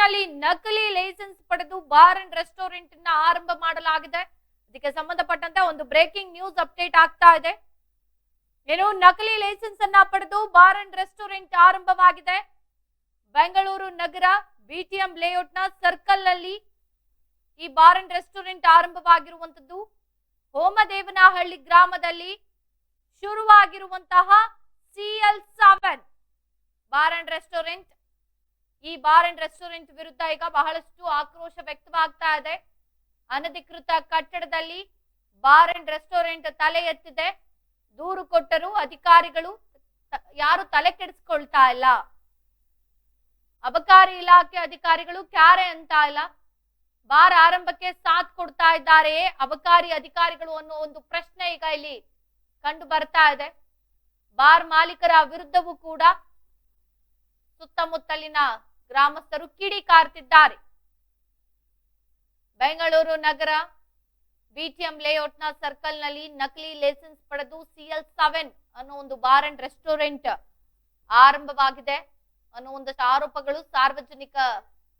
ನಲ್ಲಿ ನಕಲಿ ಲೈಸೆನ್ಸ್ ಪಡೆದು ಬಾರ್ ಅಂಡ್ ರೆಸ್ಟೋರೆಂಟ್ನ ಆರಂಭ ಮಾಡಲಾಗಿದೆ. ಇದಕ್ಕೆ ಸಂಬಂಧಪಟ್ಟಂತೆ ಒಂದು ಬ್ರೇಕಿಂಗ್ ನ್ಯೂಸ್ ಅಪ್ಡೇಟ್ ಆಗ್ತಾ ಇದೆ. ಏನು ನಕಲಿ ಲೈಸೆನ್ಸ್ ಅನ್ನ ಪಡೆದು ಬಾರ್ ಅಂಡ್ ರೆಸ್ಟೋರೆಂಟ್ ಆರಂಭವಾಗಿದೆ. ಬೆಂಗಳೂರು ನಗರ ಬಿಟಿಎಂ ಲೇಔಟ್ನ ಸರ್ಕಲ್ನಲ್ಲಿ ಈ ಬಾರ್ ಅಂಡ್ ರೆಸ್ಟೋರೆಂಟ್ ಆರಂಭವಾಗಿರುವಂತದ್ದು ಹೋಮದೇವನಹಳ್ಳಿ ಗ್ರಾಮದಲ್ಲಿ ಶುರುವಾಗಿರುವಂತಹ CL seven bar and restaurant ಈ ಬಾರ್ ಅಂಡ್ ರೆಸ್ಟೋರೆಂಟ್ ವಿರುದ್ಧ ಈಗ ಬಹಳಷ್ಟು ಆಕ್ರೋಶ ವ್ಯಕ್ತವಾಗ್ತಾ ಇದೆ. ಅನಧಿಕೃತ ಕಟ್ಟಡದಲ್ಲಿ ಬಾರ್ ಅಂಡ್ ರೆಸ್ಟೋರೆಂಟ್ ತಲೆ ಎತ್ತಿದೆ. ದೂರು ಕೊಟ್ಟರು ಅಧಿಕಾರಿಗಳು ಯಾರು ತಲೆ ಕೆಡಿಸ್ಕೊಳ್ತಾ ಇಲ್ಲ. ಅಬಕಾರಿ ಇಲಾಖೆ ಅಧಿಕಾರಿಗಳು ಕ್ಯಾರೆ ಅಂತ ಇಲ್ಲ. ಬಾರ್ ಆರಂಭಕ್ಕೆ ಸಾಥ್ ಕೊಡ್ತಾ ಇದ್ದಾರೆ ಅಬಕಾರಿ ಅಧಿಕಾರಿಗಳು ಅನ್ನೋ ಒಂದು ಪ್ರಶ್ನೆ ಈಗ ಇಲ್ಲಿ ಕಂಡು ಬರ್ತಾ ಇದೆ. ಬಾರ್ ಮಾಲೀಕರ ವಿರುದ್ಧವೂ ಕೂಡ ಸುತ್ತಮುತ್ತಲಿನ ಗ್ರಾಮಸ್ಥರು ಕಿಡಿ ಕಾರ್ತಿದ್ದಾರೆ. ಬೆಂಗಳೂರು ನಗರ ಬಿಟಿಎಂ ಲೇಔಟ್ನ ಸರ್ಕಲ್ನಲ್ಲಿ ಸರ್ಕಲ್ನಲ್ಲಿ ನಕಲಿ ಲೈಸೆನ್ಸ್ ಪಡೆದು ಸಿಎಲ್ ಸೆವೆನ್ ಅನ್ನೋ ಒಂದು ಬಾರ್ ಅಂಡ್ ರೆಸ್ಟೋರೆಂಟ್ ಆರಂಭವಾಗಿದೆ ಅನ್ನೋ ಒಂದಷ್ಟು ಆರೋಪಗಳು ಸಾರ್ವಜನಿಕ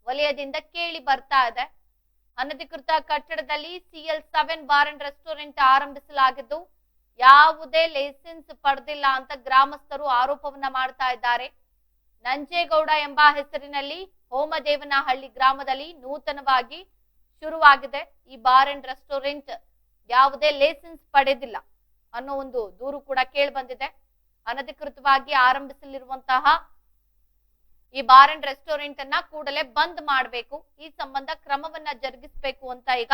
ವಲಯದಿಂದ ಕೇಳಿ ಬರ್ತಾ ಇದೆ. ಅನಧಿಕೃತ ಕಟ್ಟಡದಲ್ಲಿ CL seven bar and restaurant ಆರಂಭಿಸಲಾಗಿದ್ದು, ಯಾವುದೇ ಲೈಸೆನ್ಸ್ ಪಡೆದಿಲ್ಲ ಅಂತ ಗ್ರಾಮಸ್ಥರು ಆರೋಪವನ್ನ ಮಾಡ್ತಾ ಇದ್ದಾರೆ. ನಂಜೇಗೌಡ ಎಂಬ ಹೆಸರಿನಲ್ಲಿ ಹೋಮದೇವನಹಳ್ಳಿ ಗ್ರಾಮದಲ್ಲಿ ನೂತನವಾಗಿ ಶುರುವಾಗಿದೆ. ಈ ಬಾರ್ ಅಂಡ್ ರೆಸ್ಟೋರೆಂಟ್ ಯಾವುದೇ ಲೈಸೆನ್ಸ್ ಪಡೆದಿಲ್ಲ ಅನ್ನೋ ಒಂದು ದೂರು ಕೂಡ ಕೇಳಿ ಬಂದಿದೆ ಅನಧಿಕೃತವಾಗಿ ಆರಂಭಿಸಲಿರುವಂತಹ ಈ ಬಾರ್ ಅಂಡ್ ರೆಸ್ಟೋರೆಂಟ್ ಅನ್ನ ಕೂಡಲೇ ಬಂದ್ ಮಾಡಬೇಕು. ಈ ಸಂಬಂಧ ಕ್ರಮವನ್ನ ಜರುಗಿಸಬೇಕು ಅಂತ ಈಗ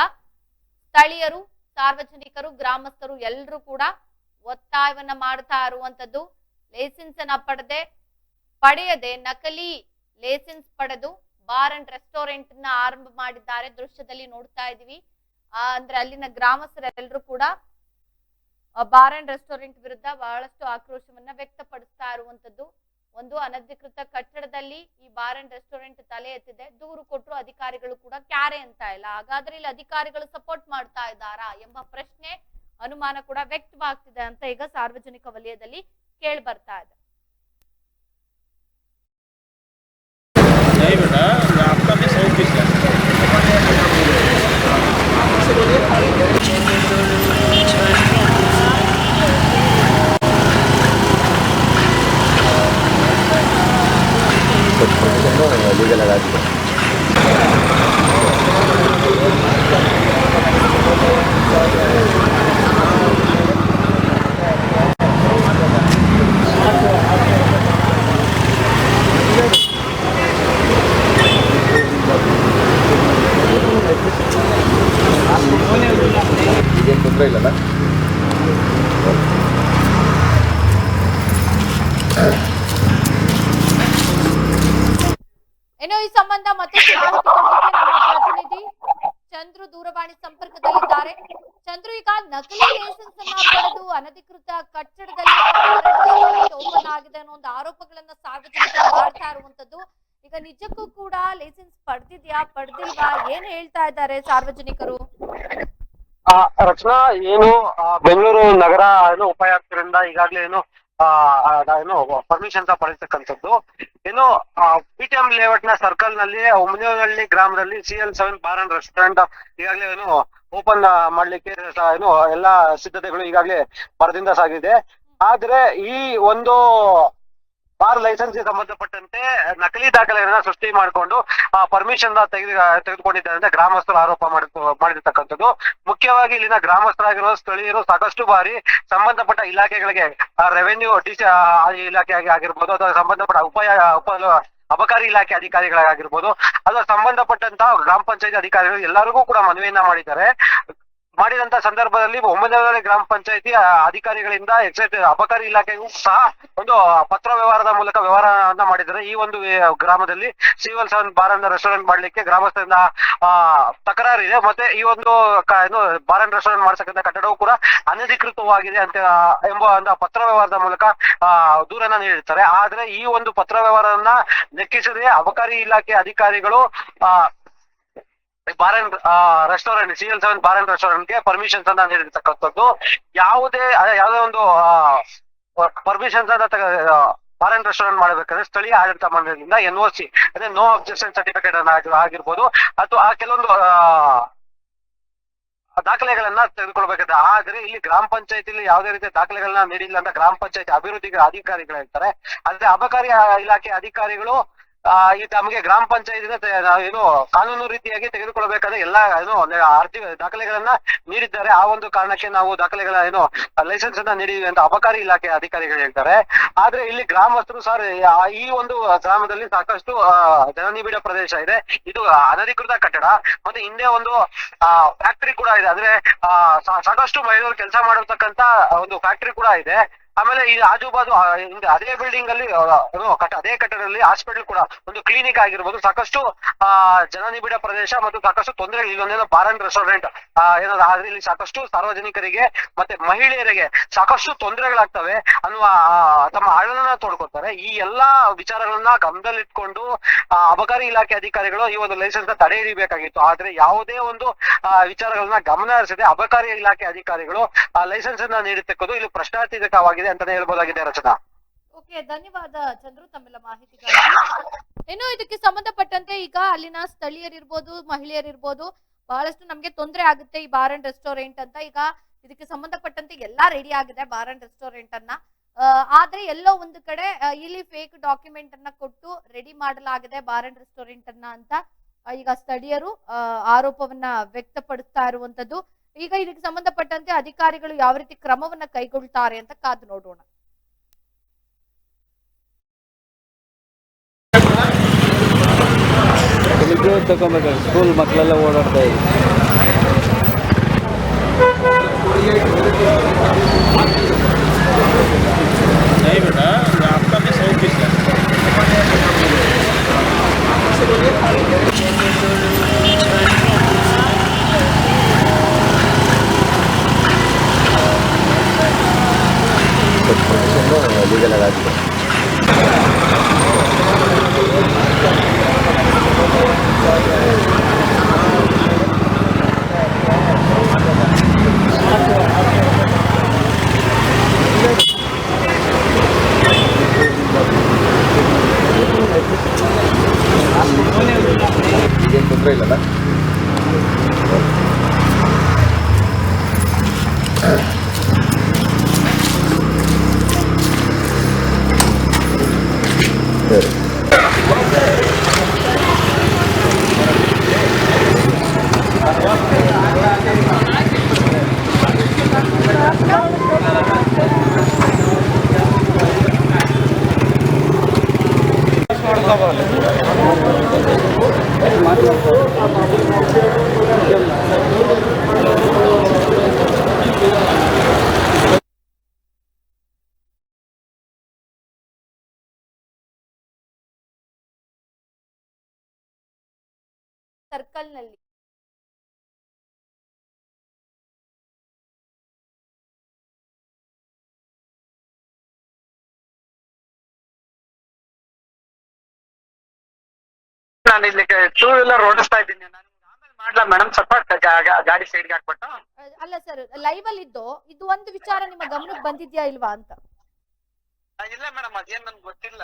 ಸ್ಥಳೀಯರು, ಸಾರ್ವಜನಿಕರು, ಗ್ರಾಮಸ್ಥರು ಎಲ್ಲರೂ ಕೂಡ ಒತ್ತಾಯವನ್ನ ಮಾಡ್ತಾ ಇರುವಂತದ್ದು. ಲೈಸೆನ್ಸ್ ಅನ್ನ ಪಡೆದೆ ಪಡೆಯದೆ ನಕಲಿ ಲೈಸೆನ್ಸ್ ಪಡೆದು ಬಾರ್ ಅಂಡ್ ರೆಸ್ಟೋರೆಂಟ್ನ ಆರಂಭ ಮಾಡಿದ್ದಾರೆ. ದೃಶ್ಯದಲ್ಲಿ ನೋಡ್ತಾ ಇದೀವಿ ಅಂದ್ರೆ ಅಲ್ಲಿನ ಗ್ರಾಮಸ್ಥರೆಲ್ಲರೂ ಕೂಡ ಬಾರ್ ಅಂಡ್ ರೆಸ್ಟೋರೆಂಟ್ ವಿರುದ್ಧ ಬಹಳಷ್ಟು ಆಕ್ರೋಶವನ್ನ ವ್ಯಕ್ತಪಡಿಸ್ತಾ ಇರುವಂತದ್ದು ಒಂದು ಅನಧಿಕೃತ ಕಟ್ಟಡದಲ್ಲಿ ಈ ಬಾರ್ ಅಂಡ್ ರೆಸ್ಟೋರೆಂಟ್ ತಲೆ ಎತ್ತಿದೆ. ದೂರು ಕೊಟ್ಟರು ಅಧಿಕಾರಿಗಳು ಕೂಡ ಕ್ಯಾರೆ ಅಂತ ಇಲ್ಲ. ಹಾಗಾದ್ರೆ ಇಲ್ಲಿ ಅಧಿಕಾರಿಗಳು ಸಪೋರ್ಟ್ ಮಾಡ್ತಾ ಇದ್ದಾರಾ ಎಂಬ ಪ್ರಶ್ನೆ ಅನುಮಾನ ಕೂಡ ವ್ಯಕ್ತವಾಗ್ತಿದೆ ಅಂತ ಈಗ ಸಾರ್ವಜನಿಕ ವಲಯದಲ್ಲಿ ಕೇಳಿ ಬರ್ತಾ ಇದೆ. verdade. ಸಾರ್ವಜನಿಕರು? ರಚನಾ ಏನು ಬೆಂಗಳೂರು ನಗರ ಏನು ಉಪಾಯುಕ್ತರಿಂದ ಈಗಾಗಲೇ ಏನು ಏನು ಪರ್ಮಿಷನ್ ಪಡೆಯತಕ್ಕಂಥದ್ದು ಏನು ಪಿ ಟಿ ಎಂ ಲೇಔಟ್ನ ಸರ್ಕಲ್ನಲ್ಲಿ ಮುನಿಯನಹಳ್ಳಿ ಗ್ರಾಮದಲ್ಲಿ C L seven bar and restaurant ಈಗಾಗಲೇ ಏನು ಓಪನ್ ಮಾಡ್ಲಿಕ್ಕೆ ಏನು ಎಲ್ಲಾ ಸಿದ್ಧತೆಗಳು ಈಗಾಗಲೇ ಭರದಿಂದ ಸಾಗಿದೆ. ಆದ್ರೆ ಈ ಒಂದು ಬಾರ್ ಲೈಸೆನ್ಸ್ಗೆ ಸಂಬಂಧಪಟ್ಟಂತೆ ನಕಲಿ ದಾಖಲೆಗಳನ್ನ ಸೃಷ್ಟಿ ಮಾಡಿಕೊಂಡು ಆ ಪರ್ಮಿಷನ್ ತೆಗೆದು, ತೆಗೆದುಕೊಂಡಿದ್ದಾರೆ ಅಂತ ಗ್ರಾಮಸ್ಥರು ಆರೋಪ ಮಾಡಿ ಮಾಡಿರ್ತಕ್ಕಂಥದ್ದು. ಮುಖ್ಯವಾಗಿ ಇಲ್ಲಿನ ಗ್ರಾಮಸ್ಥರಾಗಿರೋ ಸ್ಥಳೀಯರು ಸಾಕಷ್ಟು ಬಾರಿ ಸಂಬಂಧಪಟ್ಟ ಇಲಾಖೆಗಳಿಗೆ ರೆವೆನ್ಯೂ ಡಿಸಿ ಇಲಾಖೆ ಆಗಿ- ಆಗಿರ್ಬೋದು, ಅಥವಾ ಸಂಬಂಧಪಟ್ಟ ಉಪಾಯ ಉಪ, ಅಬಕಾರಿ ಇಲಾಖೆ ಅಧಿಕಾರಿಗಳಾಗಿರ್ಬೋದು ಅಥವಾ ಸಂಬಂಧಪಟ್ಟಂತಹ ಗ್ರಾಮ ಪಂಚಾಯತ್ ಅಧಿಕಾರಿಗಳು ಎಲ್ಲರಿಗೂ ಕೂಡ ಮನವಿಯನ್ನ ಮಾಡಿದ್ದಾರೆ. ಮಾಡಿದಂತ ಸಂದರ್ಭದಲ್ಲಿ ಒಂಬೈನೂರನೇ ಗ್ರಾಮ ಪಂಚಾಯತಿ ಅಧಿಕಾರಿಗಳಿಂದ ಎಕ್ಸೈಟ್ ಅಬಕಾರಿ ಇಲಾಖೆಗೂ ಸಹ ಒಂದು ಪತ್ರ ವ್ಯವಹಾರದ ಮೂಲಕ ವ್ಯವಹಾರವನ್ನ ಮಾಡಿದ್ದಾರೆ. ಈ ಒಂದು ಗ್ರಾಮದಲ್ಲಿ civil seven bar and restaurant ಮಾಡ್ಲಿಕ್ಕೆ ಗ್ರಾಮಸ್ಥರಿಂದ ತಕರಾರು ತಕರಾರಿದೆ ಮತ್ತೆ ಈ ಒಂದು ಏನು ಬಾರ್ ಅಂಡ್ ರೆಸ್ಟೋರೆಂಟ್ ಮಾಡ್ಸಕ್ಕಂತ ಕಟ್ಟಡವು ಕೂಡ ಅನಧಿಕೃತವಾಗಿದೆ ಅಂತ ಎಂಬ ಒಂದು ಪತ್ರ ವ್ಯವಹಾರದ ಮೂಲಕ ದೂರನ್ನ ನೀಡಿರ್ತಾರೆ. ಆದ್ರೆ ಈ ಒಂದು ಪತ್ರ ವ್ಯವಹಾರವನ್ನ ಲೆಕ್ಕಿಸದೆ ಅಬಕಾರಿ ಇಲಾಖೆ ಅಧಿಕಾರಿಗಳು bar and restaurant C L seven bar and ರೆಸ್ಟೋರೆಂಟ್ಗೆ ಪರ್ಮಿಷನ್ಸ್ ಅಂತ ನೀಡಿರ್ತಕ್ಕಂಥದ್ದು ಯಾವುದೇ ಯಾವುದೇ ಒಂದು ಪರ್ಮಿಷನ್ಸ್ ಅಂತ ಬಾರ್ ಅಂಡ್ ರೆಸ್ಟೋರೆಂಟ್ ಮಾಡಬೇಕಾದ್ರೆ ಸ್ಥಳೀಯ ಆಡಳಿತ ಮಂಡಳಿಯಿಂದ ಎನ್ ಸಿ ಅದೇ ನೋ ಅಬ್ಜೆಕ್ಷನ್ ಸರ್ಟಿಫಿಕೇಟ್ ಅನ್ನು ಆಗಿ- ಆಗಿರ್ಬೋದು. ಅಥವಾ ಆ ಕೆಲವೊಂದು ದಾಖಲೆಗಳನ್ನ ತೆಗೆದುಕೊಳ್ಬೇಕಾದ್ರೆ, ಆದ್ರೆ ಇಲ್ಲಿ ಗ್ರಾಮ ಪಂಚಾಯತಿಲಿ ಯಾವುದೇ ರೀತಿಯ ದಾಖಲೆಗಳನ್ನ ನೀಡಿಲ್ಲ ಅಂತ ಗ್ರಾಮ ಪಂಚಾಯತ್ ಅಭಿವೃದ್ಧಿ ಅಧಿಕಾರಿಗಳು ಹೇಳ್ತಾರೆ. ಆದ್ರೆ ಅಬಕಾರಿ ಇಲಾಖೆ ಅಧಿಕಾರಿಗಳು ಆ, ಈ ತಮಗೆ ಗ್ರಾಮ ಪಂಚಾಯತ್ ಏನು ಕಾನೂನು ರೀತಿಯಾಗಿ ತೆಗೆದುಕೊಳ್ಳಬೇಕಾದ ಎಲ್ಲಾ ಏನು ಅರ್ಜಿ ದಾಖಲೆಗಳನ್ನ ನೀಡಿದ್ದಾರೆ. ಆ ಒಂದು ಕಾರಣಕ್ಕೆ ನಾವು ದಾಖಲೆಗಳ ಏನು ಲೈಸೆನ್ಸ್ ಅನ್ನ ನೀಡಿದ್ವಿ ಅಂತ ಅಬಕಾರಿ ಇಲಾಖೆ ಅಧಿಕಾರಿಗಳು ಹೇಳ್ತಾರೆ. ಆದ್ರೆ ಇಲ್ಲಿ ಗ್ರಾಮಸ್ಥರು ಸರ್ ಈ ಒಂದು ಗ್ರಾಮದಲ್ಲಿ ಸಾಕಷ್ಟು ಜನನಿಬಿಡ ಪ್ರದೇಶ ಇದೆ. ಇದು ಅನಧಿಕೃತ ಕಟ್ಟಡ. ಮತ್ತೆ ಹಿಂದೆ ಒಂದು ಫ್ಯಾಕ್ಟರಿ ಕೂಡ ಇದೆ. ಅಂದ್ರೆ ಸಾಕಷ್ಟು ಮಹಿಳೆಯರು ಕೆಲಸ ಮಾಡಿರ್ತಕ್ಕಂತ ಒಂದು ಫ್ಯಾಕ್ಟರಿ ಕೂಡ ಇದೆ. ಆಮೇಲೆ ಈ ಆಜು ಬಾಜು ಅದೇ ಬಿಲ್ಡಿಂಗ್ ಅಲ್ಲಿ ಅದೇ ಕಟ್ಟಡದಲ್ಲಿ ಹಾಸ್ಪಿಟಲ್ ಕೂಡ ಒಂದು ಕ್ಲಿನಿಕ್ ಆಗಿರ್ಬೋದು. ಸಾಕಷ್ಟು ಆ ಜನನಿಬಿಡ ಪ್ರದೇಶ ಮತ್ತು ಸಾಕಷ್ಟು ತೊಂದರೆಗಳು ಇಲ್ಲೊಂದೇನೋ ಬಾರ್ ಅಂಡ್ ರೆಸ್ಟೋರೆಂಟ್ ಏನಾದ್ರು ಆದ್ರೆ ಇಲ್ಲಿ ಸಾಕಷ್ಟು ಸಾರ್ವಜನಿಕರಿಗೆ ಮತ್ತೆ ಮಹಿಳೆಯರಿಗೆ ಸಾಕಷ್ಟು ತೊಂದರೆಗಳಾಗ್ತವೆ ಅನ್ನುವ ಆ, ತಮ್ಮ ಅಳಲನ್ನ ತೋಡ್ಕೊತಾರೆ ಈ ಎಲ್ಲಾ ವಿಚಾರಗಳನ್ನ ಗಮನದಲ್ಲಿಟ್ಕೊಂಡು ಆ, ಅಬಕಾರಿ ಇಲಾಖೆ ಅಧಿಕಾರಿಗಳು ಈ ಒಂದು ಲೈಸೆನ್ಸ್ ತಡೆ ಹಿಡಿಬೇಕಾಗಿತ್ತು. ಆದ್ರೆ ಯಾವುದೇ ಒಂದು ಆ, ವಿಚಾರಗಳನ್ನ ಗಮನ ಹರಿಸದೆ ಅಬಕಾರಿ ಇಲಾಖೆ ಅಧಿಕಾರಿಗಳು ಆ ಲೈಸೆನ್ಸ್ ಅನ್ನ ನೀಡತಕ್ಕದ್ದು ಇಲ್ಲಿ ಪ್ರಶ್ನಾರ್ಥಕವಾಗಿದೆ ಅಂತಾನೆ ಹೇಳ್ಬೋದಾಗಿದೆ ರಚನಾ. ಓಕೆ, ಧನ್ಯವಾದ ಚಂದ್ರು ತಮ್ಮೆಲ್ಲ ಮಾಹಿತಿಗಾಗಿ. ಇನ್ನು ಇದಕ್ಕೆ ಸಂಬಂಧಪಟ್ಟಂತೆ ಈಗ ಅಲ್ಲಿನ ಸ್ಥಳೀಯರಿರ್ಬೋದು, ಮಹಿಳೆಯರಿರ್ಬೋದು, ಬಹಳಷ್ಟು ನಮ್ಗೆ ತೊಂದರೆ ಆಗುತ್ತೆ ಈ ಬಾರ್ ಅಂಡ್ ರೆಸ್ಟೋರೆಂಟ್ ಅಂತ. ಈಗ ಇದಕ್ಕೆ ಸಂಬಂಧಪಟ್ಟಂತೆ ಎಲ್ಲಾ ರೆಡಿ ಆಗಿದೆ ಬಾರ್ ಅಂಡ್ ರೆಸ್ಟೋರೆಂಟ್ ಅನ್ನ. ಆದ್ರೆ ಎಲ್ಲೋ ಒಂದು ಕಡೆ ಇಲ್ಲಿ ಫೇಕ್ ಡಾಕ್ಯುಮೆಂಟ್ ಅನ್ನ ಕೊಟ್ಟು ರೆಡಿ ಮಾಡಲಾಗಿದೆ ಬಾರ್ ಅಂಡ್ ರೆಸ್ಟೋರೆಂಟ್ ಅನ್ನ ಅಂತ. ಈಗ ಸ್ಥಳೀಯರು ಆರೋಪವನ್ನ ವ್ಯಕ್ತಪಡಿಸ್ತಾ ಇರುವಂತದ್ದು ಈಗ ಇದಕ್ಕೆ ಸಂಬಂಧಪಟ್ಟಂತೆ ಅಧಿಕಾರಿಗಳು ಯಾವ ರೀತಿ ಕ್ರಮವನ್ನ ಕೈಗೊಳ್ತಾರೆ ಅಂತ ಕಾದು ನೋಡೋಣ. ಸ್ಕೂಲ್ ಮಕ್ಕಳೆಲ್ಲ ಓಡಾಡ್ತಾ ಇದ್ರು ಲೀಗಲ್ ಆಗಿದೆ ಈಗೇನು ಸರ್ಕಲ್ ನಾನು ಇಲ್ಲಿ ಟೂ ವೀಲರ್ ಓಡಿಸ್ತಾ ಇದ್ದೀನಿ. ನಾನು ಆಮೇಲೆ ಮಾಡ್ಲಾ ಮೇಡಮ್ ಸ್ವಲ್ಪ ಗಾ- ಗಾ- ಗಾಡಿ ಸೈಡ್ಗೆ ಹಾಕ್ಬಿಟ್ಟು. ಅಹ್, ಅಲ್ಲ ಸರ್ ಲೈವ್ ಅಲ್ಲಿ ಇದ್ದು ಇದು ಒಂದು ವಿಚಾರ ನಿಮ್ಮ ಗಮನಕ್ಕೆ ಬಂದಿದ್ಯಾ ಇಲ್ವಾ ಅಂತ? ಆ, ಇಲ್ಲ ಮೇಡಮ್ ಅದೇನ್ ನನ್ಗೆ ಗೊತ್ತಿಲ್ಲ.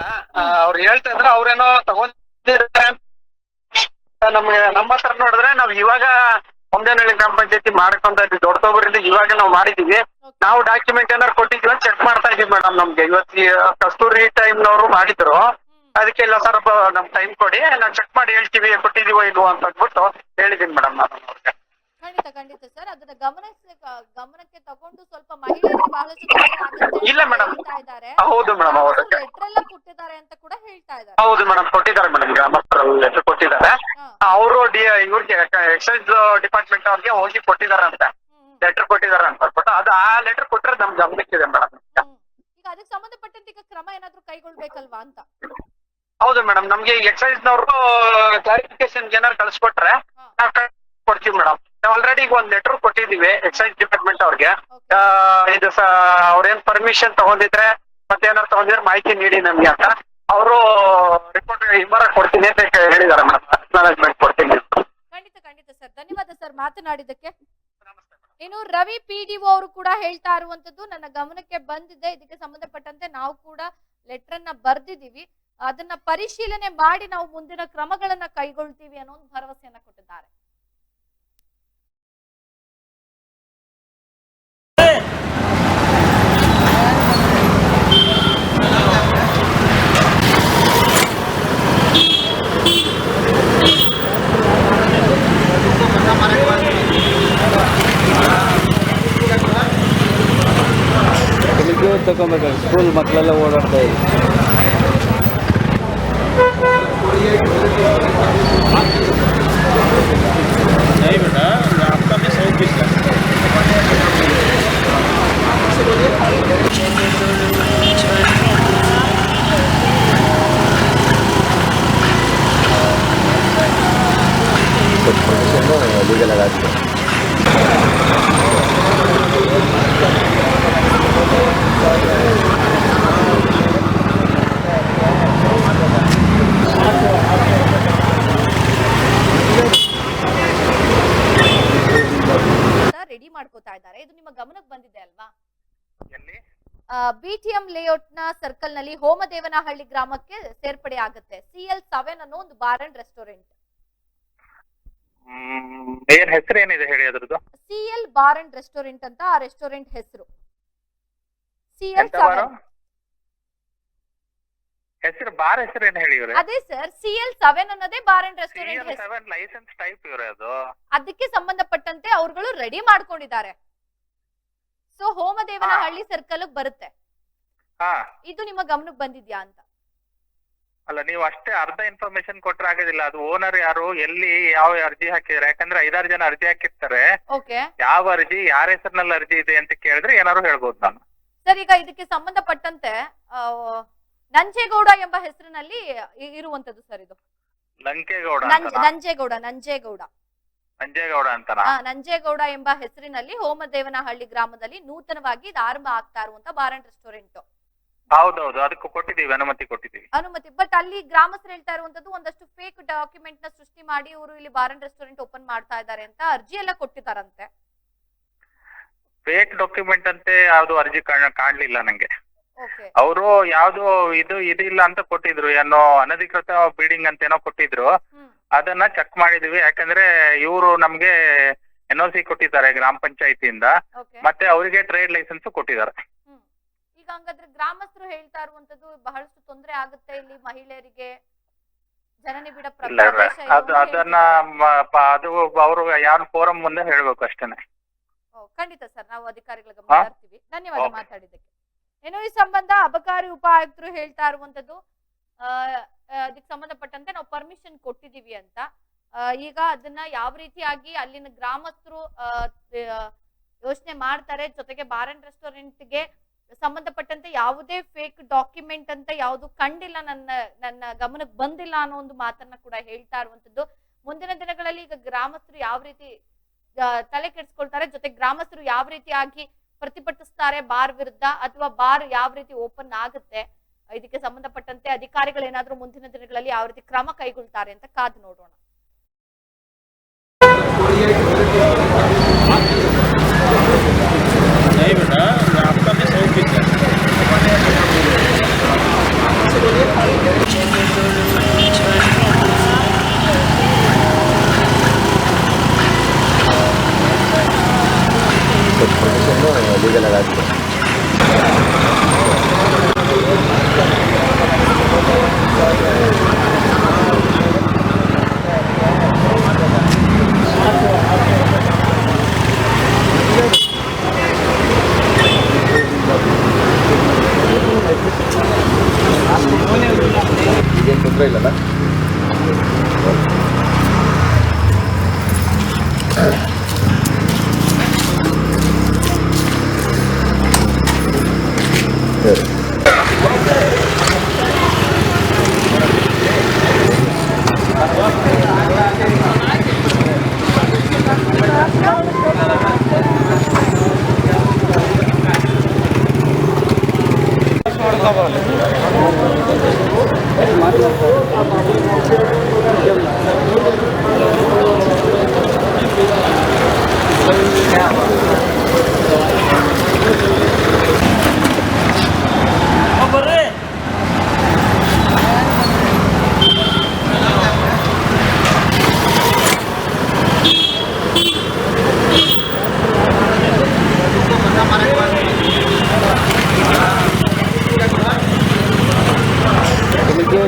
ಅವ್ರು ಹೇಳ್ತಾ ಇದ್ರೆ ಅವ್ರೇನೋ ತಗೊಂಡಿದ್ದಾರೆ ನಮ್ಗೆ ನಮ್ಮ ಹತ್ರ ನೋಡಿದ್ರೆ ನಾವ್ ಇವಾಗ ಹೊಂದೇನಹಳ್ಳಿ ಗ್ರಾಮ ಪಂಚಾಯತಿ ಮಾಡ್ಕೊಂತ ಇದ್ವಿ. ದೊಡ್ಡತೊಬ್ಬರಿಂದ ಇವಾಗ ನಾವು ಮಾಡಿದೀವಿ. ನಾವು ಡಾಕ್ಯುಮೆಂಟ್ ಏನಾರು ಕೊಟ್ಟಿದ್ವಿ ಚೆಕ್ ಮಾಡ್ತಾ ಇದೀವಿ ಮೇಡಮ್ ನಮ್ಗೆ. ಇವತ್ತಿ ಕಸ್ತೂರಿ ಟೈಮ್ ನವರು ಮಾಡಿದ್ರು. ಅದಕ್ಕೆ ಇಲ್ಲ ಸರ್ ನಮ್ ಟೈಮ್ ಕೊಡಿ. ನಾವು ಚೆಕ್ ಮಾಡಿ ಹೇಳ್ತೀವಿ ಕೊಟ್ಟಿದೀವೋ ಇಲ್ವೋ ಅಂತ ಅಂದ್ಬಿಟ್ಟು ಹೇಳಿದೀನಿ ಮೇಡಮ್ ನಾನು ಅವ್ರಿಗೆ. ಖಂಡಿತ ಖಂಡಿತ ಸರ್. ಅದನ್ನ ಗಮನಕ್ಕೆ ಗಮನಕ್ಕೆ ತಗೊಂಡು ಸ್ವಲ್ಪ ಮಹಿಳೆಯರಿಗೆ ಬಹಳಷ್ಟು ತೊಂದರೆ ಆಗುತ್ತೆ ಇಲ್ಲ ಮೇಡಮ್ ಹೇಳ್ತಾ ಇದ್ದಾರೆ ಹೌದು ಮೇಡಮ್ ಅವರು ಲೆಟರ್ ಎಲ್ಲ ಕೊಟ್ಟಿದ್ದಾರೆ ಅಂತ ಕೂಡ ಹೇಳ್ತಾ ಇದ್ದಾರೆ ಹೌದು ಮೇಡಮ್ ಕೊಟ್ಟಿದ್ದಾರೆ ಮೇಡಮ್ ಗ್ರಾಮಸ್ಥರು ಲೆಟರ್ ಕೊಟ್ಟಿದ್ದಾರೆ. ಅವರು ಡಿ ಇವ್ರಿಗೆ ಎಕ್ಸೈಸ್ ಡಿಪಾರ್ಟ್ಮೆಂಟ್ ಅವ್ರಿಗೆ ಹೋಗಿ ಕೊಟ್ಟಿದ್ದಾರೆ ಅಂತ. ಲೆಟರ್ ಕೊಟ್ಟಿದ್ದಾರೆ ಅಂತ ಅಂದ್ಬಿಟ್ಟು. ಅದು ಆ ಲೆಟರ್ ಕೊಟ್ಟರೆ ನಮ್ ಗಮನಕ್ಕಿದೆ ಮೇಡಮ್. ಈಗ ಅದಕ್ಕೆ ಸಂಬಂಧಪಟ್ಟಂತೆ ಈಗ ಕ್ರಮ ಏನಾದ್ರೂ ಕೈಗೊಳ್ಬೇಕಲ್ವಾ ಅಂತ? ಹೌದು ಮೇಡಮ್ ನಮ್ಗೆ ಎಕ್ಸೈಸ್ ನವರು ಕ್ಲಾರಿಫಿಕೇಶನ್ ಏನಾರು ಕಳ್ಸಿಕೊಟ್ರೆ. ನಾವು ಕೊಡ್ತೀವಿ ಮೇಡಮ್ ನಾವು ಆಲ್ರೆಡಿ ಈಗ ಒಂದ್ ಲೆಟರ್ ಕೊಟ್ಟಿದೀವಿ ಎಕ್ಸೈಸ್ ಡಿಪಾರ್ಟ್ಮೆಂಟ್ ಅವ್ರಿಗೆ. ಆ, ಇದು ಅವ್ರೇನ್ ಪರ್ಮಿಷನ್ ತಗೊಂಡಿದ್ರೆ ಮತ್ತೆ ಏನಾರು ತಗೊಂಡಿದ್ರೆ ಮಾಹಿತಿ ನೀಡಿ ನಮ್ಗೆ ಅಂತ. ಅವರು ರಿಪೋರ್ಟ್ ಇಬ್ಬರ ಕೊಡ್ತೀನಿ ಅಂತ ಹೇಳಿದಾರೆ ಮೇಡಮ್ ಮ್ಯಾನೇಜ್ಮೆಂಟ್ ಕೊಡ್ತೀನಿ. ಖಂಡಿತ ಖಂಡಿತ ಸರ್. ಧನ್ಯವಾದ ಸರ್ ಮಾತನಾಡಿದಕ್ಕೆ ಇನ್ನು ರವಿ ಪಿ ಡಿ ಅವರು ಕೂಡ ಹೇಳ್ತಾ ಇರುವಂತದ್ದು ನನ್ನ ಗಮನಕ್ಕೆ ಬಂದಿದೆ. ಇದಕ್ಕೆ ಸಂಬಂಧಪಟ್ಟಂತೆ ನಾವು ಕೂಡ ಲೆಟರ್ ಅನ್ನ ಬರ್ದಿದೀವಿ ಅದನ್ನ ಪರಿಶೀಲನೆ ಮಾಡಿ ನಾವು ಮುಂದಿನ ಕ್ರಮಗಳನ್ನ ಕೈಗೊಳ್ತೀವಿ ಅನ್ನೋ ಒಂದು ಭರವಸೆಯನ್ನ ಕೊಟ್ಟಿದ್ದಾರೆ. ಬೆಳಿಗ್ಗೆ ಸ್ಕೂಲ್ ಮಕ್ಕಳೆಲ್ಲ ಓಡಾಡ್ತಾ ಇದ್ರು. ಲೀಗಲ್ ಆಗಿ ರೆಡಿ ಮಾಡ್ಕೋತಾ ಇದ್ದಾರೆ. ಇದು ನಿಮ್ಮ ಗಮನಕ್ಕೆ ಬಂದಿದೆ ಅಲ್ವಾ? ಬಿಟಿಎಂ ಲೇಔಟ್ನ ಸರ್ಕಲ್ನಲ್ಲಿ ಹೋಮದೇವನಹಳ್ಳಿ ಗ್ರಾಮಕ್ಕೆ ಸೇರ್ಪಡೆ ಆಗುತ್ತೆ ಸಿಎಲ್ ಸೆವೆನ್ ಅನ್ನೋ ಒಂದು ಬಾರ್ ಅಂಡ್ ರೆಸ್ಟೋರೆಂಟ್ ಏನ್ ಹೆಸರು ಏನಿದೆ ಹೇಳಿ ಅದ್ರದ್ದು? ಸಿಎಲ್ ಬಾರ್ ಅಂಡ್ ರೆಸ್ಟೋರೆಂಟ್ ಅಂತ ಆ ರೆಸ್ಟೋರೆಂಟ್ ಹೆಸರು. ಎಂತ ಬಾರು? ಸೆವೆನ್. ಹೆಸರು ಬಾರ್ ಹೆಸರು ಏನ್ ಹೇಳಿ ಇವ್ರೆ? ಅದೇ ಸರ್ ಸಿಎಲ್ ಸೆವೆನ್ ಅನ್ನೋದೇ ಬಾರ್ ಅಂಡ್ ರೆಸ್ಟೋರೆಂಟ್ ಹೆಸರು. ಸೆವೆನ್ ಲೈಸೆನ್ಸ್ ಟೈಪ್ ಇವ್ರೆ ಅದು. ಅದಕ್ಕೆ ಸಂಬಂಧಪಟ್ಟಂತೆ ಅವರುಗಳು ರೆಡಿ ಮಾಡ್ಕೊಂಡಿದ್ದಾರೆ. ಸೊ ಹೋಮದೇವನಹಳ್ಳಿ ಸರ್ಕಲ್ ಬರುತ್ತೆ. ಹಾ. ಇದು ನಿಮ್ಮ ಗಮನಕ್ಕೆ ಬಂದಿದ್ಯಾ ಅಂತ. ಅಲ್ಲ ನೀವು ಅಷ್ಟೇ ಅರ್ಧ ಇನ್ಫಾರ್ಮೇಶನ್ ಕೊಟ್ರೆ ಆಗೋದಿಲ್ಲ. ಅದು ಓನರ್ ಯಾರು ಎಲ್ಲಿ ಯಾವ ಅರ್ಜಿ ಹಾಕಿದ್ರೆ ಯಾಕಂದ್ರೆ ಐದಾರು ಜನ ಅರ್ಜಿ ಹಾಕಿರ್ತಾರೆ. ಓಕೆ ಯಾವ ಅರ್ಜಿ ಯಾರ ಹೆಸರಿನಲ್ಲಿ ಅರ್ಜಿ ಇದೆ ಅಂತ ಕೇಳಿದ್ರೆ ಏನಾದ್ರು ಹೇಳ್ಬೋದು ನಾನು. ಸರ್ ಈಗ ಇದಕ್ಕೆ ಸಂಬಂಧಪಟ್ಟಂತೆ ಆ, ನಂಜೇಗೌಡ ಎಂಬ ಹೆಸರಿನಲ್ಲಿ ಇ- ಇರುವಂತದ್ದು ಸರ್ ಇದು. ಲಂಕೇಗೌಡ ನಂಜ್- ಅಂತನಾ? ನಂಜೇಗೌಡ ನಂಜೇಗೌಡ. ನಂಜೇಗೌಡ ಅಂತನಾ? ಆ, ನಂಜೇಗೌಡ ಎಂಬ ಹೆಸರಿನಲ್ಲಿ ಹೋಮದೇವನಹಳ್ಳಿ ಗ್ರಾಮದಲ್ಲಿ ನೂತನವಾಗಿ ಇದು ಆರಂಭ ಆಗ್ತಾ ಇರುವಂತ ಬಾರ್ ಅಂಡ್ ರೆಸ್ಟೋರೆಂಟ್. ಹೌದೌದು ಅದಕ್ಕೂ ಕೊಟ್ಟಿದ್ದೀವಿ ಅನುಮತಿ ಕೊಟ್ಟಿದ್ದೀವಿ. ಅನುಮತಿ ಬಟ್ ಅಲ್ಲಿ ಗ್ರಾಮಸ್ಥರು ಹೇಳ್ತಾ ಇರುವಂತದ್ದು ಒಂದಷ್ಟು ಫೇಕ್ ಡಾಕ್ಯುಮೆಂಟ್ನ ಸೃಷ್ಟಿ ಮಾಡಿ ಇವರು ಇಲ್ಲಿ ಬಾರನ್ ಅಂಡ್ ರೆಸ್ಟೋರೆಂಟ್ ಓಪನ್ ಮಾಡ್ತಾ ಇದ್ದಾರೆ ಅಂತ ಅರ್ಜಿ ಎಲ್ಲ ಕೊಟ್ಟಿದ್ದಾರಂತೆ. ಫೇಕ್ ಡಾಕ್ಯುಮೆಂಟ್ ಅಂತೆ ಯಾವ್ದು ಅರ್ಜಿ ಕಾಣ್- ಕಾಣ್ಲಿಲ್ಲ ನಂಗೆ. ಅವರು ಯಾವ್ದು ಇದು ಇದಿಲ್ಲ ಅಂತ ಕೊಟ್ಟಿದ್ರು ಏನೋ ಅನಧಿಕೃತ ಬಿಲ್ಡಿಂಗ್ ಅಂತ ಏನೋ ಕೊಟ್ಟಿದ್ರು ಅದನ್ನ ಚೆಕ್ ಮಾಡಿದೀವಿ ಯಾಕಂದ್ರೆ ಇವರು ನಮ್ಗೆ ಎನ್ ಸಿ ಕೊಟ್ಟಿದ್ದಾರೆ ಗ್ರಾಮ ಪಂಚಾಯತಿಯಿಂದ. ಮತ್ತೆ ಅವರಿಗೆ ಟ್ರೇಡ್ ಲೈಸೆನ್ಸ್ ಕೊಟ್ಟಿದ್ದಾರೆ. ಈಗ ಹಂಗಾದ್ರೆ ಗ್ರಾಮಸ್ಥರು ಹೇಳ್ತಾ ಇರುವಂತದ್ದು ಬಹಳಷ್ಟು ತೊಂದರೆ ಆಗುತ್ತೆ ಇಲ್ಲಿ ಮಹಿಳೆಯರಿಗೆ. ಜನನಿಬಿಡ ಅದು ಅದನ್ನ ಅದು ಅವರು ಯಾರು ಫೋರಂ ಮುಂದೆ ಹೇಳ್ಬೇಕು ಅಷ್ಟೇನೆ. ಖಂಡಿತ ಸರ್. ನಾವು ಅಧಿಕಾರಿಗಳ ಮಾತಾಡ್ತೀವಿ? ಧನ್ಯವಾದ. ಮಾತಾಡಿದ್ದಕ್ಕೆ. ಇನ್ನು ಈ ಸಂಬಂಧ ಅಬಕಾರಿ ಉಪ ಆಯುಕ್ತರು ಹೇಳ್ತಾ ಇರುವಂತದ್ದು ಅದಕ್ಕೆ ಸಂಬಂಧಪಟ್ಟಂತೆ ನಾವು ಪರ್ಮಿಷನ್ ಕೊಟ್ಟಿದೀವಿ ಅಂತ. ಈಗ ಅದನ್ನ ಯಾವ ರೀತಿಯಾಗಿ ಅಲ್ಲಿನ ಗ್ರಾಮಸ್ಥರು ಯೋಚನೆ ಮಾಡ್ತಾರೆ ಜೊತೆಗೆ ಬಾರ್ ಅಂಡ್ ರೆಸ್ಟೋರೆಂಟ್ಗೆ ಸಂಬಂಧಪಟ್ಟಂತೆ ಯಾವುದೇ ಫೇಕ್ ಡಾಕ್ಯುಮೆಂಟ್ ಅಂತ ಯಾವುದು ಕಂಡಿಲ್ಲ ನನ್ನ ನನ್ನ ಗಮನಕ್ಕೆ ಬಂದಿಲ್ಲ ಅನ್ನೋ ಒಂದು ಮಾತನ್ನ ಕೂಡ ಹೇಳ್ತಾ ಇರುವಂತದ್ದು ಮುಂದಿನ ದಿನಗಳಲ್ಲಿ ಈಗ ಗ್ರಾಮಸ್ಥರು ಯಾವ ರೀತಿ ತಲೆ ಕೆಡಿಸ್ಕೊಳ್ತಾರೆ, ಜೊತೆ ಗ್ರಾಮಸ್ಥರು ಯಾವ ರೀತಿಯಾಗಿ ಪ್ರತಿಭಟಿಸ್ತಾರೆ ಬಾರ್ ವಿರುದ್ಧ ಅಥವಾ ಬಾರ್ ಯಾವ ರೀತಿ ಓಪನ್ ಆಗುತ್ತೆ, ಇದಕ್ಕೆ ಸಂಬಂಧಪಟ್ಟಂತೆ ಅಧಿಕಾರಿಗಳು ಏನಾದ್ರೂ ಮುಂದಿನ ದಿನಗಳಲ್ಲಿ ಯಾವ ರೀತಿ ಕ್ರಮ ಕೈಗೊಳ್ತಾರೆ ಅಂತ ಕಾದು ನೋಡೋಣ. সেগুলি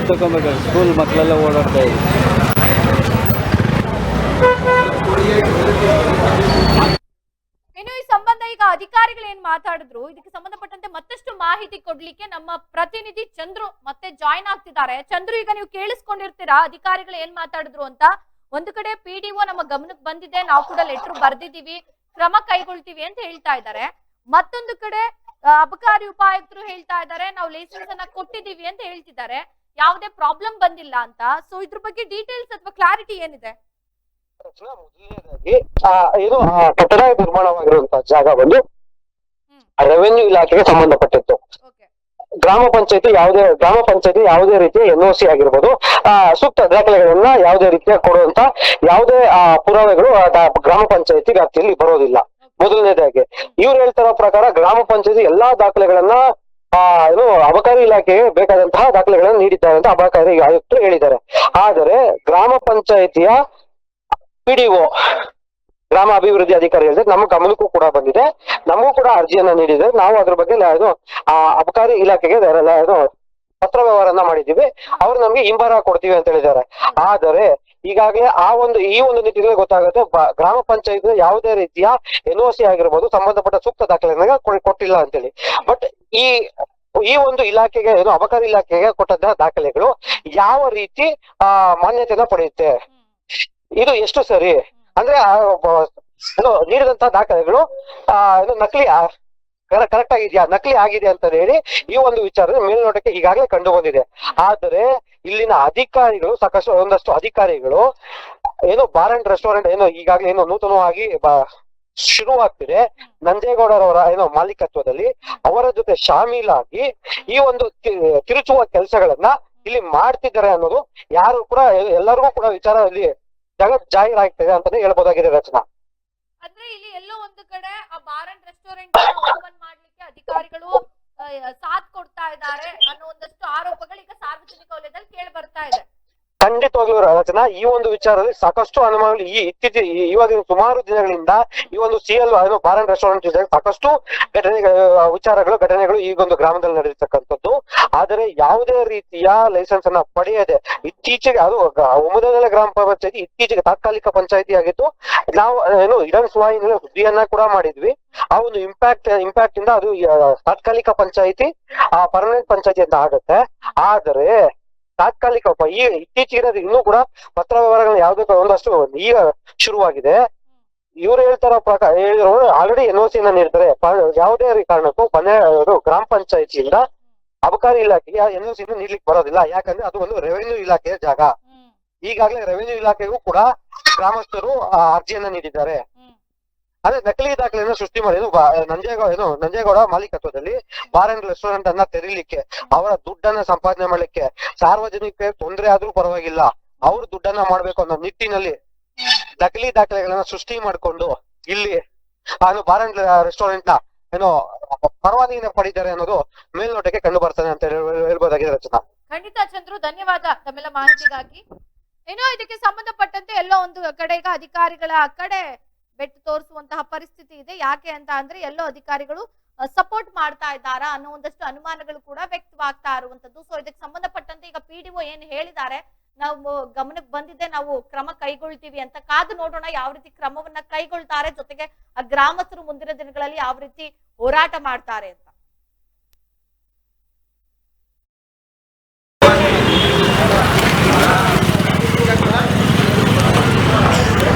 ತಗೊಬೇಕಾಗುತ್ತೆ ಸ್ಕೂಲ್ ಮಕ್ಕಳೆಲ್ಲ ಓಡಾಡ್ತಾ ಇದೆ ಈ ಸಂಬಂಧ ಈಗ ಅಧಿಕಾರಿಗಳು ಏನ್ ಮಾತಾಡಿದ್ರು? ಇದಕ್ಕೆ ಸಂಬಂಧಪಟ್ಟಂತೆ ಮತ್ತಷ್ಟು ಮಾಹಿತಿ ಕೊಡ್ಲಿಕ್ಕೆ ನಮ್ಮ ಪ್ರತಿನಿಧಿ ಚಂದ್ರು ಮತ್ತೆ ಜಾಯ್ನ್ ಆಗ್ತಿದ್ದಾರೆ. ಚಂದ್ರು, ಈಗ ನೀವು ಕೇಳಿಸ್ಕೊಂಡಿರ್ತೀರಾ? ಅಧಿಕಾರಿಗಳು ಏನ್ ಮಾತಾಡಿದ್ರು ಅಂತ? ಒಂದು ಕಡೆ ಪಿಡಿಒ ನಮ್ಮ ಗಮನಕ್ಕೆ ಬಂದಿದೆ. ನಾವು ಕೂಡ ಲೆಟರ್ ಬರ್ದಿದೀವಿ ಕ್ರಮ ಕೈಗೊಳ್ತೀವಿ ಅಂತ ಹೇಳ್ತಾ ಇದ್ದಾರೆ. ಮತ್ತೊಂದು ಕಡೆ ಅಬಕಾರಿ ಉಪಾಯುಕ್ತರು ಹೇಳ್ತಾ ಇದ್ದಾರೆ. ನಾವು ಲೈಸೆನ್ಸ್ ಅನ್ನ ಕೊಟ್ಟಿದೀವಿ ಅಂತ ಹೇಳ್ತಿದ್ದಾರೆ. ಯಾವುದೇ ಪ್ರಾಬ್ಲಮ್ ಬಂದಿಲ್ಲ ಅಂತ. ಸೊ ಇದ್ರ ಬಗ್ಗೆ ಡೀಟೇಲ್ಸ್ ಅಥವಾ ಕ್ಲಾರಿಟಿ ಏನಿದೆ? ಇದು ಕಟ್ಟಡ ನಿರ್ಮಾಣವಾಗಿರುವಂತಹ ಜಾಗ ಬಂದು. ರೆವೆನ್ಯೂ ಇಲಾಖೆಗೆ ಸಂಬಂಧಪಟ್ಟಿತ್ತು. ಗ್ರಾಮ ಪಂಚಾಯತಿ ಯಾವುದೇ ಗ್ರಾಮ ಪಂಚಾಯತಿ ಯಾವುದೇ ರೀತಿಯ ಎನ್ ಒ ಸಿ ಆಗಿರ್ಬೋದು ಆ, ಸೂಕ್ತ ದಾಖಲೆಗಳನ್ನ ಯಾವುದೇ ರೀತಿಯ ಕೊಡುವಂತ ಯಾವುದೇ ಆ, ಪುರಾವೆಗಳು ಗ್ರಾಮ ಪಂಚಾಯತಿ ವ್ಯಾಪ್ತಿಯಲ್ಲಿ ಬರೋದಿಲ್ಲ. ಮೊದಲನೇದಾಗಿ ಇವ್ರು ಹೇಳ್ತಿರೋ ಪ್ರಕಾರ ಗ್ರಾಮ ಪಂಚಾಯತಿ ಎಲ್ಲಾ ದಾಖಲೆಗಳನ್ನ ಏನು ಅಬಕಾರಿ ಇಲಾಖೆಗೆ ಬೇಕಾದಂತಹ ದಾಖಲೆಗಳನ್ನು ನೀಡಿದ್ದಾರೆ ಅಂತ ಅಬಕಾರಿ ಆಯುಕ್ತರು ಹೇಳಿದ್ದಾರೆ. ಆದರೆ ಗ್ರಾಮ ಪಂಚಾಯತಿಯ ಪಿಡಿಒ ಗ್ರಾಮ ಅಭಿವೃದ್ಧಿ ಅಧಿಕಾರಿ ಹೇಳಿದ್ರೆ ನಮ್ಮ ಗಮನಕ್ಕೂ ಕೂಡ ಬಂದಿದೆ. ನಮಗೂ ಕೂಡ ಅರ್ಜಿಯನ್ನ ನೀಡಿದೆ ನಾವು ಅದ್ರ ಬಗ್ಗೆ ಇದು ಆ, ಅಬಕಾರಿ ಇಲಾಖೆಗೆ ಲ- ಪತ್ರ ವ್ಯವಹಾರನ ಮಾಡಿದ್ದೀವಿ. ಅವ್ರು ನಮ್ಗೆ ಹಿಂಬರ ಕೊಡ್ತೀವಿ ಅಂತ ಹೇಳಿದ್ದಾರೆ. ಆದರೆ ಈಗಾಗಲೇ ಆ ಒಂದು, ಈ ಒಂದು ನಿಟ್ಟಿನಲ್ಲಿ ಗೊತ್ತಾಗುತ್ತೆ ಗ್ರಾಮ ಪಂಚಾಯತ್ ಯಾವುದೇ ರೀತಿಯ ಎನ್ ಸಿ ಆಗಿರ್ಬೋದು, ಸಂಬಂಧಪಟ್ಟ ಸೂಕ್ತ ಕೊ- ಕೊಟ್ಟಿಲ್ಲ ಅಂತೇಳಿ. ಬಟ್ ಈ ಈ ಒಂದು ಇಲಾಖೆಗೆ, ಏನು ಅಬಕಾರಿ ಇಲಾಖೆಗೆ ಕೊಟ್ಟಂತಹ ದಾಖಲೆಗಳು ಯಾವ ರೀತಿ, ಆ ಮಾನ್ಯತೆಯನ್ನ ಪಡೆಯುತ್ತೆ? ಇದು ಎಷ್ಟು ಸರಿ? ಅಂದ್ರೆ, ಆ, ಒಬ್ಬ ಏನು ನೀಡಿದಂತ ದಾಖಲೆಗಳು, ಆ ಏನು ನಕಲಿ ಕರೆಕ್ಟ್ ಆಗಿದೆಯಾ? ನಕಲಿ ಆಗಿದೆ ಅಂತ ಹೇಳಿ ಈ ಒಂದು ವಿಚಾರ ಮೇಲ್ನೋಟಕ್ಕೆ ಈಗಾಗಲೇ ಕಂಡು ಬಂದಿದೆ. ಆದರೆ, ಇಲ್ಲಿನ ಅಧಿಕಾರಿಗಳು, ಸಾಕಷ್ಟು, ಒಂದಷ್ಟು ಅಧಿಕಾರಿಗಳು, ಏನು ಬಾರ್ ಅಂಡ್ ರೆಸ್ಟೋರೆಂಟ್, ಏನು ಈಗಾಗಲೇ, ಏನು ನೂತನವಾಗಿ ಬ- ಶುರುವಾಗ್ತಿದೆ. ನಂಜೇಗೌಡರವರ, ಏನೋ, ಮಾಲೀಕತ್ವದಲ್ಲಿ ಅವರ ಜೊತೆ ಶಾಮೀಲಾಗಿ ಈ ಒಂದು ತಿರುಚುವ ಕೆಲಸಗಳನ್ನ ಇಲ್ಲಿ ಮಾಡ್ತಿದ್ದಾರೆ ಅನ್ನೋದು ಯಾರು ಕೂಡ, ಎಲ್ಲರಿಗೂ ಕೂಡ ವಿಚಾರ ಇಲ್ಲಿ ಜಗತ್ ಆಗ್ತದೆ ಅಂತಾನೆ ಹೇಳ್ಬೋದಾಗಿದೆ ರಚನಾ. ಅಂದ್ರೆ ಇಲ್ಲಿ ಎಲ್ಲೋ ಒಂದು ಕಡೆ ಆ ಬಾರ್ ಅಂಡ್ ರೆಸ್ಟೋರೆಂಟ್ ಓಪನ್ ಮಾಡ್ಲಿಕ್ಕೆ ಅಧಿಕಾರಿಗಳು ಸಾಥ್ ಕೊಡ್ತಾ ಇದ್ದಾರೆ ಅನ್ನೋ ಒಂದಷ್ಟು ಆರೋಪಗಳು ಈಗ ಸಾರ್ವಜನಿಕ ವಲಯದಲ್ಲಿ ಕೇಳಿ ಬರ್ತಾ ಇದೆ. ಖಂಡಿತವಾಗ್ಲೂ ರಚನಾ ಈ ಒಂದು ವಿಚಾರದಲ್ಲಿ ಸಾಕಷ್ಟು ಅನುಮಾನಗಳು ಈ ಇತ್ತೀಚೆಗೆ ಈ- ಇವಾಗಿನ ಸುಮಾರು ದಿನಗಳಿಂದ ಈ ಒಂದು ಸಿ ಎಲ್ ಬಾರ್ ರೆಸ್ಟೋರೆಂಟ್ ಸಾಕಷ್ಟು ಘಟನೆ ವಿಚಾರಗಳು, ಘಟನೆಗಳು ಈ ಒಂದು ಗ್ರಾಮದಲ್ಲಿ ನಡೆದಿರ್ತಕ್ಕಂಥದ್ದು. ಆದರೆ ಯಾವುದೇ ರೀತಿಯ ಲೈಸೆನ್ಸ್ ಅನ್ನ ಪಡೆಯದೆ ಇತ್ತೀಚೆಗೆ ಅದು ಒಮ್ಮದನೆಲೆ ಗ್ರಾಮ ಪಂಚಾಯತಿ ಇತ್ತೀಚೆಗೆ ತಾತ್ಕಾಲಿಕ ಪಂಚಾಯತಿ ಆಗಿತ್ತು ನಾವು ಏನು ಇಡನ್ ಸುವಾಹಿನಿ ಸುದ್ದಿಯನ್ನ ಕೂಡ ಮಾಡಿದ್ವಿ. ಆ ಒಂದು ಇಂಪ್ಯಾಕ್ಟ್ ಇಂಪ್ಯಾಕ್ಟ್ ಇಂದ ಅದು ತಾತ್ಕಾಲಿಕ ಪಂಚಾಯತಿ, ಆ ಪರ್ಮನೆಂಟ್ ಪಂಚಾಯತಿ ಅಂತ ಆಗುತ್ತೆ. ಆದರೆ ತಾತ್ಕಾಲಿಕ ಈ ಇತ್ತೀಚೆಗಿನ ಇನ್ನೂ ಕೂಡ ಪತ್ರ ವ್ಯವಹಾರಗಳು ಯಾವ್ದು ಒಂದಷ್ಟು ಈಗ ಶುರುವಾಗಿದೆ. ಇವ್ರು ಹೇಳ್ತಾರ ಪ್ರಕಾರ ಹೇಳಿದ್ರು ಆಲ್ರೆಡಿ ಎನ್ ಒ ನ ನೀಡ್ತಾರೆ ಯಾವುದೇ ಕಾರಣಕ್ಕೂ ಪನ್ನೆರಡು ಗ್ರಾಮ ಪಂಚಾಯತಿಯಿಂದ ಅಬಕಾರಿ ಇಲಾಖೆಗೆ ಎನ್ ಒ ಸಿ ನೀಡ್ಲಿಕ್ಕೆ ಬರೋದಿಲ್ಲ. ಯಾಕಂದ್ರೆ ಅದು ಒಂದು ರೆವೆನ್ಯೂ ಇಲಾಖೆಯ ಜಾಗ. ಈಗಾಗಲೇ ರೆವೆನ್ಯೂ ಇಲಾಖೆಗೂ ಕೂಡ ಗ್ರಾಮಸ್ಥರು ಆ ಅರ್ಜಿಯನ್ನ ನೀಡಿದ್ದಾರೆ. ಅದೇ ನಕಲಿ ದಾಖಲೆಯನ್ನು ಸೃಷ್ಟಿ ಮಾಡಿ ಏನು ನಂಜೇಗೌಡ ಏನು ನಂಜೇಗೌಡ ಮಾಲೀಕತ್ವದಲ್ಲಿ ಬಾರ್ ಅಂಡ್ ರೆಸ್ಟೋರೆಂಟ್ ಅನ್ನ ತೆರೀಲಿಕ್ಕೆ, ಅವರ ದುಡ್ಡನ್ನ ಸಂಪಾದನೆ ಮಾಡ್ಲಿಕ್ಕೆ ಸಾರ್ವಜನಿಕ ತೊಂದರೆ ಆದ್ರೂ ಪರವಾಗಿಲ್ಲ, ಅವ್ರ ದುಡ್ಡನ್ನ ಮಾಡ್ಬೇಕು ಅನ್ನೋ ನಿಟ್ಟಿನಲ್ಲಿ ನಕಲಿ ದಾಖಲೆಗಳನ್ನ ಸೃಷ್ಟಿ ಮಾಡ್ಕೊಂಡು ಇಲ್ಲಿ ಬಾರ್ ಅಂಡ್ ರೆಸ್ಟೋರೆಂಟ್ನ ಏನೋ ಪರವಾನಗಿನ ಪಡಿದ್ದಾರೆ ಅನ್ನೋದು ಮೇಲ್ನೋಟಕ್ಕೆ ಕಂಡು ಬರ್ತಾನೆ ಅಂತ ಹೇಳ್- ಹೇಳ್ಬೋದಾಗಿದೆ ರಚನಾ. ಖಂಡಿತ ಚಂದ್ರು, ಧನ್ಯವಾದ ತಮ್ಮೆಲ್ಲ ಮಾಹಿತಿಗಾಗಿ. ಏನೋ ಇದಕ್ಕೆ ಸಂಬಂಧಪಟ್ಟಂತೆ ಎಲ್ಲ ಒಂದು ಕಡೆಗ ಅಧಿಕಾರಿಗಳ ಕಡೆ ಬೆಟ್ಟು ತೋರಿಸುವಂತಹ ಪರಿಸ್ಥಿತಿ ಇದೆ. ಯಾಕೆ ಅಂತ ಅಂದ್ರೆ ಎಲ್ಲೋ ಅಧಿಕಾರಿಗಳು ಸಪೋರ್ಟ್ ಮಾಡ್ತಾ ಇದ್ದಾರಾ ಅನ್ನೋ ಒಂದಷ್ಟು ಅನುಮಾನಗಳು ಕೂಡ ವ್ಯಕ್ತವಾಗ್ತಾ ಇರುವಂತದ್ದು ಸೊ ಇದಕ್ಕೆ ಸಂಬಂಧಪಟ್ಟಂತೆ ಈಗ ಪಿ ಡಿ ಏನ್ ಹೇಳಿದ್ದಾರೆ, ನಾವು ಗಮನಕ್ಕೆ ಬಂದಿದ್ದೆ ನಾವು ಕ್ರಮ ಕೈಗೊಳ್ತೀವಿ ಅಂತ ಕಾದು ನೋಡೋಣ ಯಾವ ರೀತಿ ಕ್ರಮವನ್ನ ಕೈಗೊಳ್ತಾರೆ. ಜೊತೆಗೆ ಆ ಗ್ರಾಮಸ್ಥರು ಮುಂದಿನ ದಿನಗಳಲ್ಲಿ ಯಾವ ರೀತಿ ಹೋರಾಟ ಮಾಡ್ತಾರೆ ಅಂತ.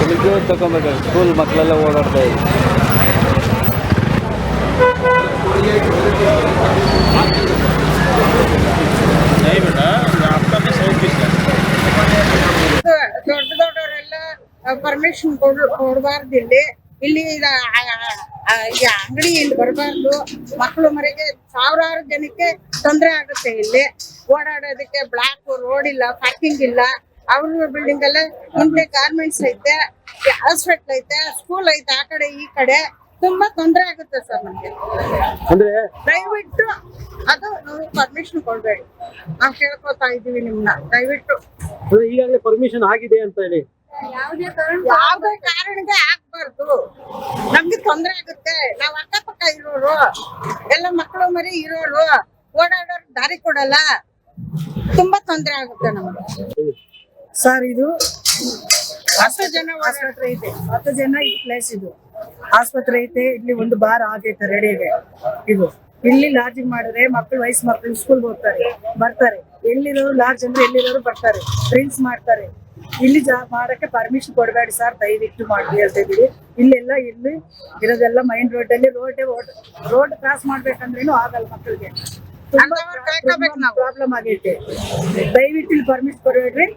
ಬೆಳಿಗ್ಗೆ ತಗೊಬೇಕಾಗ ಸ್ಕೂಲ್ ಮಕ್ಕಳೆಲ್ಲ ಓಡಾಡ್ತಾ ದೊಡ್ಡ ದೊಡ್ಡವರೆಲ್ಲ ಪರ್ಮಿಷನ್ ಕೊಡಬಾರ್ದು ಇಲ್ಲಿ ಇಲ್ಲಿ ಈ ಅಂಗಡಿ ಇಲ್ಲಿ ಬರಬಾರ್ದು. ಮಕ್ಕಳು ಮರಿಗೆ ಸಾವಿರಾರು ಜನಕ್ಕೆ ತೊಂದರೆ ಆಗುತ್ತೆ ಇಲ್ಲಿ. ಓಡಾಡೋದಕ್ಕೆ ಬ್ಲಾಕ್ ರೋಡ್ ಇಲ್ಲ ಪಾರ್ಕಿಂಗ್ ಇಲ್ಲ. ಅವ್ರ ಬಿಲ್ಡಿಂಗ್ ಅಲ್ಲೇ ಮುಂದೆ ಗಾರ್ಮೆಂಟ್ಸ್ ಐತೆ ಹಾಸ್ಪಿಟಲ್ ಐತೆ ಸ್ಕೂಲ್ ಐತೆ ಆ ಕಡೆ ಈ ಕಡೆ ತುಂಬಾ ತೊಂದರೆ ಆಗುತ್ತೆ ಸರ್ ನಮ್ಗೆ. ಅಂದ್ರೆ? ದಯವಿಟ್ಟು ಅದು ನಾವು ಪರ್ಮಿಷನ್ ಕೊಡ್ಬೇಡಿ. ನಾವು ಕೇಳ್ಕೊತಾ ಇದೀವಿ ನಿಮ್ನ ದಯವಿಟ್ಟು. ಈಗಾಗಲೇ ಪರ್ಮಿಷನ್ ಆಗಿದೆ ಅಂತ ಹೇಳಿ. ಯಾವ್ದೇ ಕಾರಣಕ್ಕೆ ಆಗ್ಬಾರ್ದು. ನಮ್ಗೆ ತೊಂದರೆ ಆಗುತ್ತೆ. ನಾವ್ ಅಕ್ಕಪಕ್ಕ ಇರೋರು ಎಲ್ಲ ಮಕ್ಕಳು ಮರಿ ಇರೋರು ಓಡಾಡೋರ್ ದಾರಿ ಕೊಡಲ್ಲ. ತುಂಬಾ ತೊಂದರೆ ಆಗುತ್ತೆ ನಮ್ಗೆ. ಸರ್ ಇದು ಹತ್ತು ಜನ ಆಸ್ಪತ್ರೆ ಐತೆ. ಹತ್ತು ಜನ ಈ ಪ್ಲೇಸ್ ಇದು. ಆಸ್ಪತ್ರೆ ಐತೆ ಇಲ್ಲಿ ಒಂದು ಬಾರ್ ಆಗೈತೆ ರೆಡಿಗೆ ಇದು. ಇಲ್ಲಿ ಲಾಡ್ಜಿಂಗ್ ಮಾಡಿದ್ರೆ ಮಕ್ಕಳು ವಯಸ್ಸು ಮಕ್ಕಳು ಸ್ಕೂಲ್ ಹೋಗ್ತಾರೆ ಬರ್ತಾರೆ. ಎಲ್ಲಿರೋರು ಲಾಡ್ಜ್ ಅಂದ್ರೆ ಎಲ್ಲಿರೋರು ಬರ್ತಾರೆ ಡ್ರಿಂಕ್ಸ್ ಮಾಡ್ತಾರೆ. ಇಲ್ಲಿ ಜಾ ಮಾಡಕ್ಕೆ ಪರ್ಮಿಷನ್ ಕೊಡಬೇಡಿ ಸರ್ ದಯವಿಟ್ಟು ಮಾಡಿ ಹೇಳ್ತಾ ಇದೀವಿ ಇಲ್ಲೆಲ್ಲ ಇಲ್ಲಿ ಇರೋದೆಲ್ಲ ಮೈನ್ ರೋಡ್ ಅಲ್ಲಿ ರೋಡ್ ರೋಡ್ ಕ್ರಾಸ್ ಮಾಡ್ಬೇಕಂದ್ರೇನು ಆಗಲ್ಲ ಮಕ್ಕಳಿಗೆ ನಾವು. ಪ್ರಾಬ್ಲಮ್ ಆಗೈತೆ. ದಯವಿಟ್ಟು ಇಲ್ಲಿ ಪರ್ಮಿಷನ್ ಕೊಡಬೇಡ್ರಿ.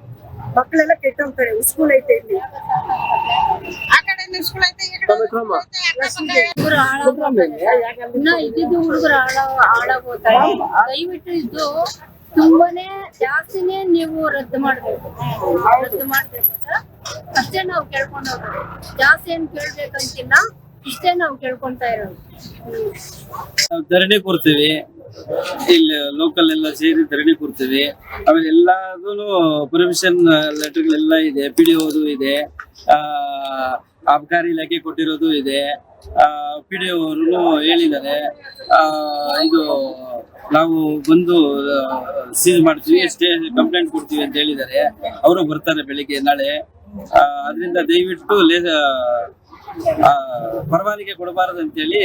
ಮಕ್ಕಳೆಲ್ಲ ಕೆಟ್ಟೋಗ್ತಾರೆ ಸ್ಕೂಲ್ ಐತೆ ಇಲ್ಲಿ. ಆ ಕಡೆ ಸ್ಕೂಲ್ ಐತೆ ಈ ಕಡೆ ಇನ್ನ ಇದ್ದಿದ್ದು ಹುಡುಗರು ಹಾಳ ಹಾಳಾಗೋತಾರೆ ದಯವಿಟ್ಟು ಇದು ತುಂಬಾನೇ ಜಾಸ್ತಿನೇ ನೀವು ರದ್ದು ಮಾಡ್ಬೇಕು. ರದ್ದು ಮಾಡ್ಬೇಕು ಅಷ್ಟೇ ನಾವು ಕೇಳ್ಕೊಂಡು ಹೋಗೋದು ಜಾಸ್ತಿ ಏನ್ ಕೇಳ್ಬೇಕಂತಿಲ್ಲ ಇಷ್ಟೇ ನಾವು ಕೇಳ್ಕೊಂತ ಇರೋದು. ಧರಣಿ ಕೊಡ್ತೀವಿ. ಇಲ್ಲಿ ಲೋಕಲ್ ಎಲ್ಲ ಸೇರಿ ಧರಣಿ ಕೊಡ್ತೀವಿ ಆಮೇಲೆ ಎಲ್ಲದೂ ಪರ್ಮಿಷನ್ ಲೆಟರ್ಗಳೆಲ್ಲ ಇದೆ ಪಿ ಡಿ ಓದು ಇದೆ ಆ, ಅಬಕಾರಿ ಇಲಾಖೆ ಕೊಟ್ಟಿರೋದು ಇದೆ. ಪಿ ಡಿ ಅವರು ಹೇಳಿದ್ದಾರೆ. ಆ, ಇದು ನಾವು ಬಂದು ಸೀಲ್ ಮಾಡ್ತೀವಿ ಎಷ್ಟೇ ಕಂಪ್ಲೇಂಟ್ ಕೊಡ್ತೀವಿ ಅಂತ ಹೇಳಿದ್ದಾರೆ. ಅವರು ಬರ್ತಾರೆ ಬೆಳಿಗ್ಗೆ ನಾಳೆ. ಅದರಿಂದ ದಯವಿಟ್ಟು ಆ, ಪರವಾನಿಗೆ ಕೊಡಬಾರದು ಅಂತೇಳಿ